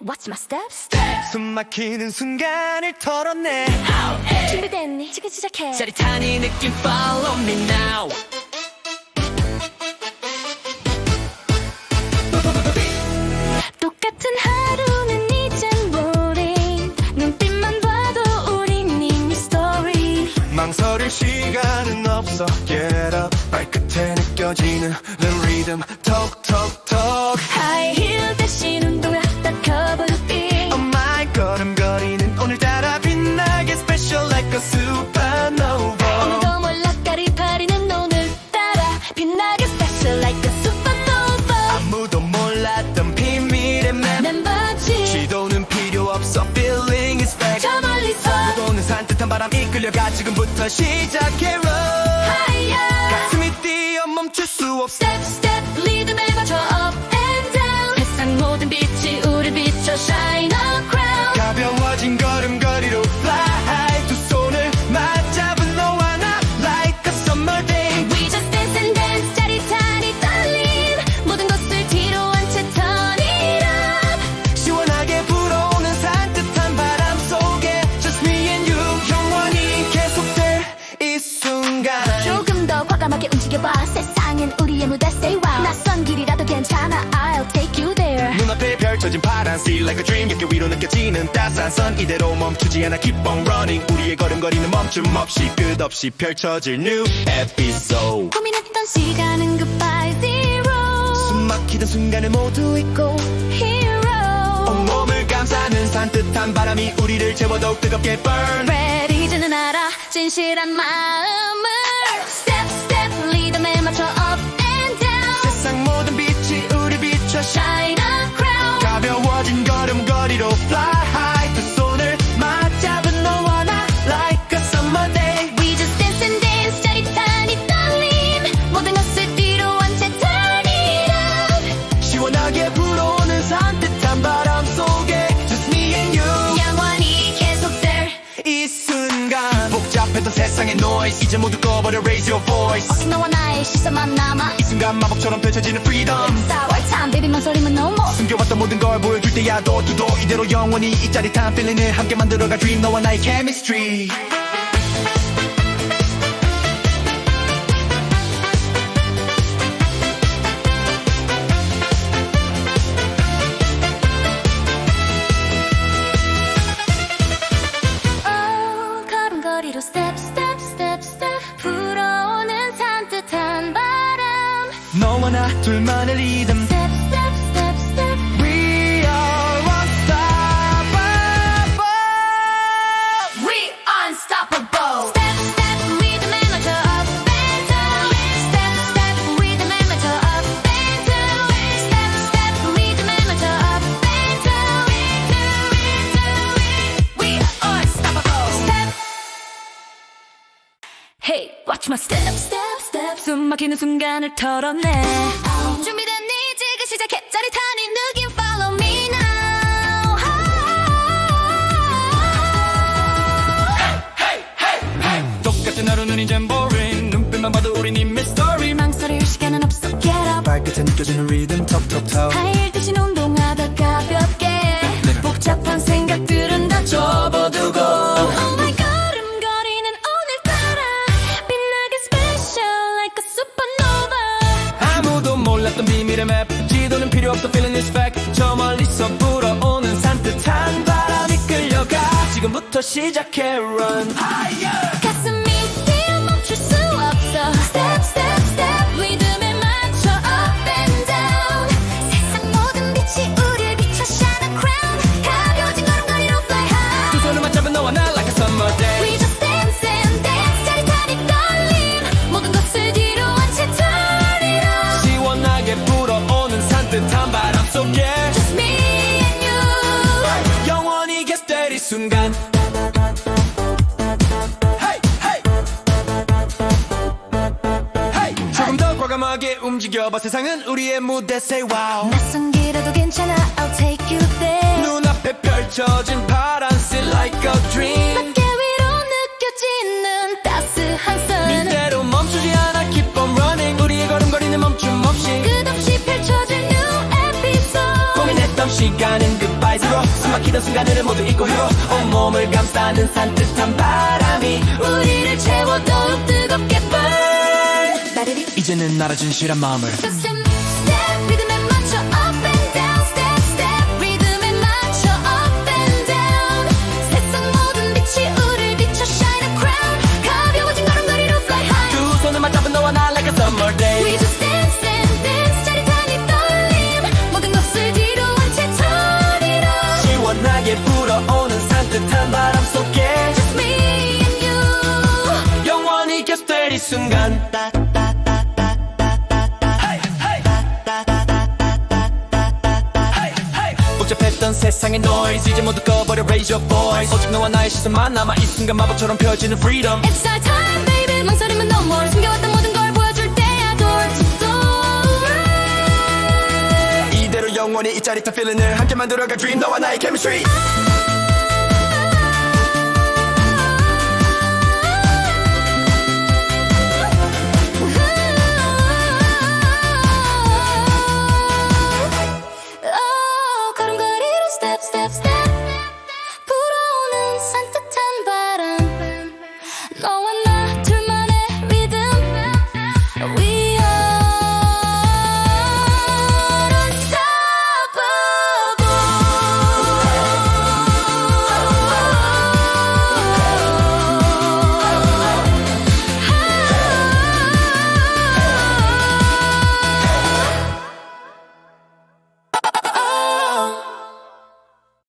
Watch my steps. 숨 막히는 순간을 털어내 준비됐니? 지금 시작해. 짜릿한 이 느낌 follow me now. 똑같은 하루는 이젠 boring. 눈빛만 봐도 우린 이미 story. 망설일 시간은 없어. Get up. 발끝에 느껴지는 The rhythm. 톡톡톡 High 바람 이끌려가 지금부터 시작해 Run higher. 가슴이 뛰어 멈출 수 없어. Step step 리듬에 맞춰 up and down. 세상 모든 빛이 우릴 비춰 shine a crown 가벼워진 걸음걸 펼쳐진 파란 sea like a dream. 얇게 위로 느껴지는 따스한 선 이대로 멈추지 않아. Keep on running. 우리의 걸음걸이는 멈춤 없이 끝없이 펼쳐질 new episode. 고민했던 시간은 goodbye zero. 숨 막히던 순간을 모두 잊고 hero. 온몸을 감싸는 산뜻한 바람이 우리를 채워 더욱 뜨겁게 burn. Ready 이제는 알아. 진실한 마음을 순간 복잡했던 세상의 noise 이제 모두 꺼버려 raise your voice. 너와 나의 시선만 남아. 이 순간 마법처럼 펼쳐지는 freedom. 싸울 time baby 망설임은 no more. 숨겨왔던 모든 걸 보여줄 때야 너도 이대로 영원히 이 짜릿한 feeling을 함께 만들어갈 dream. 너와 나의 chemistry 둘만의 리듬 step step step step We are unstoppable We unstoppable. Step step 리듬에 맞춰 up and down. Step step 리듬에 맞춰 up and down. Step step 리듬에 맞춰 up and down. We are unstoppable. Step. Hey, watch my step. Step step. 숨 막히는 순간을 털어내. 같은 하루는 이젠 boring. 눈빛만 봐도 우린 이미 story 망설일 시간은 없어. Get up. 발끝에 느껴지는 리듬 톡톡톡. 하일 대신 운동하다 가볍게. 복잡한 생각들은 다 접어두고. Oh my 걸음거리는 오늘따라. 빛나게 special like a supernova. 아무도 몰랐던 비밀의 맵 지도는 필요 없어 feeling is fact 저 멀리서 불어오는 산뜻한 바람이 끌려가. 지금부터 시작해 run. 가 순간 Hey, hey. Hey. 조금 더 과감하게 움직여봐 세상은 우리의 무대 say wow 낯선 길에도 괜찮아 I'll take you there 눈앞에 펼쳐진 파란색 like a dream 막히던 순간을 모두 잊고 hero 온몸을 감싸는 산뜻한 바람이 우리를 채워도록 뜨겁게 burn 이제는 나라 진실한 마음을 산뜻한 바람 속에 Just me and you. 영원히 계속될 이 순간. 복잡했던 세상의 noise 이제 모두 꺼버려 raise your voice. 오직 너와 나의 시선만 남아 이 순간 마법처럼 펴지는 freedom. It's our time baby. 망설임은 no more. 숨겨왔던 모든 걸 보여줄 때야 door to door 이대로 영원히 이 짜릿한 feeling을 함께 만들어갈 dream. 너와 나의 chemistry We